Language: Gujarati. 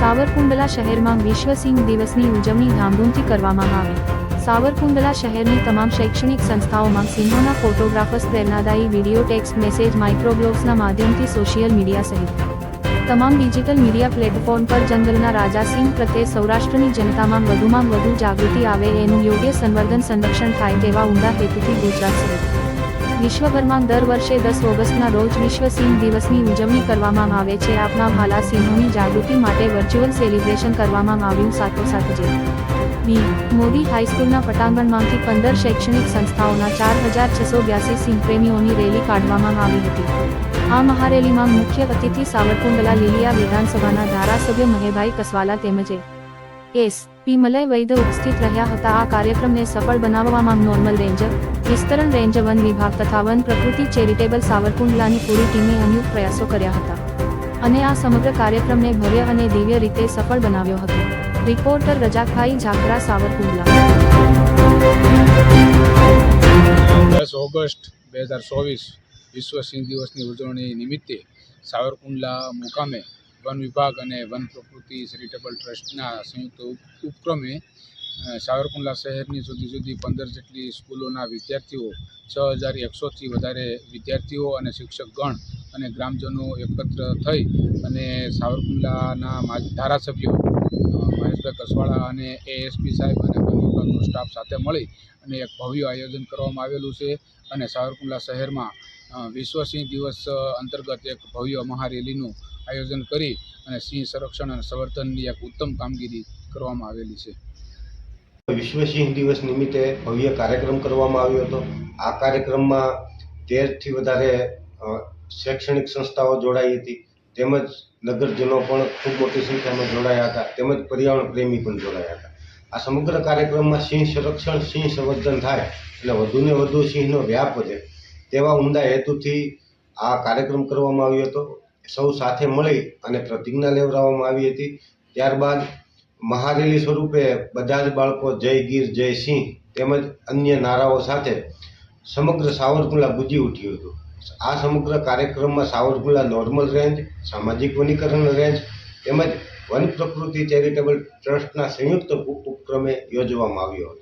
સાવરકુંડલા શહેરમાં વિશ્વ સિંહ દિવસની ઉજવણી ધામધૂમથી કરવામાં આવી. સાવરકુંડલા શહેરની તમામ શૈક્ષણિક સંસ્થાઓમાં સિંહોના ફોટોગ્રાફર્સ, પ્રેરણાદાયી વીડિયો ટેક્સ્ટ મેસેજ માઇક્રોબ્લોગ્સના માધ્યમથી સોશિયલ મીડિયા સહિત. તમામ ડિજિટલ મીડિયા પ્લેટફોર્મ પર જંગલના રાજા સિંહ પ્રત્યે સૌરાષ્ટ્રની જનતામાં વધુમાં વધુ જાગૃતિ આવે એનું યોગ્ય સંવર્ધન સંરક્ષણ થાય તેવા ઊંડા હેતુથી ગુજરાત સહિત વિશ્વભરમાં દર વર્ષે દસ ઓગસ્ટના રોજ વિશ્વ સિંહ દિવસની ઉજવણી કરવામાં આવે છે. આપના ભાલા સિંહોની જાગૃતિ માટે વર્ચ્યુઅલ સેલિબ્રેશન કરવામાં આવ્યું સાથોસાથ જે બી મોદી હાઈસ્કૂલના પટાંગણમાંથી પંદર શૈક્ષણિક સંસ્થાઓના ચાર હજાર છસો બ્યાસી સિંહ પ્રેમીઓની રેલી કાઢવામાં આવી હતી. આ મહારેલીમાં મુખ્ય અતિથિ સાવરકુંડલા લીલિયા વિધાનસભાના ધારાસભ્ય મહેભાઈ કસવાલા તેમજ એસ. પી. મલય વૈદ્ય ઉપસ્થિત રહ્યા હતા. આ કાર્યક્રમને સફળ બનાવવામાં નોર્મલ રેન્જર, વિસ્તરણ રેન્જ વન વિભાગ તથા વન પ્રકૃતિ ચેરિટેબલ સાવરકુંડલાની પૂરી ટીમે અનેક પ્રયાસો કર્યા હતા. અને આ સમગ્ર કાર્યક્રમને ભવ્ય અને દિવ્ય રીતે સફળ બનાવ્યો હતો. રિપોર્ટર રજાકભાઈ ઝાકરા, સાવરકુંડલા. દસ ઓગસ્ટ બે હજાર ચોવીસ વિશ્વ સિંહ દિવસની ઉજવણી નિમિત્તે સાવરકુંડલા મુકામે વન વિભાગ અને વન પ્રકૃતિ ચેરિટેબલ ટ્રસ્ટના સંયુક્ત ઉપક્રમે સાવરકુંડલા શહેરની જુદી જુદી પંદર જેટલી સ્કૂલોના વિદ્યાર્થીઓ, છ હજાર એકસોથી વધારે વિદ્યાર્થીઓ અને શિક્ષકગણ અને ગ્રામજનો એકત્ર થઈ અને સાવરકુંડલાના ધારાસભ્યો મહેશભાઈ કસવાળા અને એએસપી સાહેબ અને વન વિભાગનો સ્ટાફ સાથે મળી અને એક ભવ્ય આયોજન કરવામાં આવેલું છે અને સાવરકુંડલા શહેરમાં વિશ્વ સિંહ દિવસ અંતર્ગત એક ભવ્ય મહારેલીનું આયોજન કરી અને સિંહ સંરક્ષણ અને સંવર્ધનની એક ઉત્તમ કામગીરી કરવામાં આવેલી છે. વિશ્વ સિંહ દિવસ નિમિત્તે ભવ્ય કાર્યક્રમ કરવામાં આવ્યો હતો. આ કાર્યક્રમમાં તેરથી વધારે શૈક્ષણિક સંસ્થાઓ જોડાઈ હતી. તેમજ નગરજનો પણ ખૂબ મોટી સંખ્યામાં જોડાયા હતા. તેમજ પર્યાવરણ પ્રેમી પણ જોડાયા હતા. આ સમગ્ર કાર્યક્રમમાં સિંહ સંરક્ષણ, સિંહ સંવર્ધન થાય એટલે વધુને વધુ સિંહનો વ્યાપ વધે. તેવા ઉમદા હેતુથી આ કાર્યક્રમ કરવામાં આવ્યો હતો. સૌ સાથે મળી અને પ્રતિજ્ઞા લેવડાવવામાં આવી હતી. ત્યારબાદ મહારેલી સ્વરૂપે બધા જ બાળકો જય ગીર, જય સિંહ તેમજ અન્ય નારાઓ સાથે સમગ્ર સાવરકુંડલા ગુજી ઉઠ્યું હતું. આ સમગ્ર કાર્યક્રમમાં સાવરકુંડલા નોર્મલ રેન્જ, સામાજિક વનીકરણ રેન્જ તેમજ વન પ્રકૃતિ ચેરિટેબલ ટ્રસ્ટના સંયુક્ત ઉપક્રમે યોજવામાં આવ્યો હતો.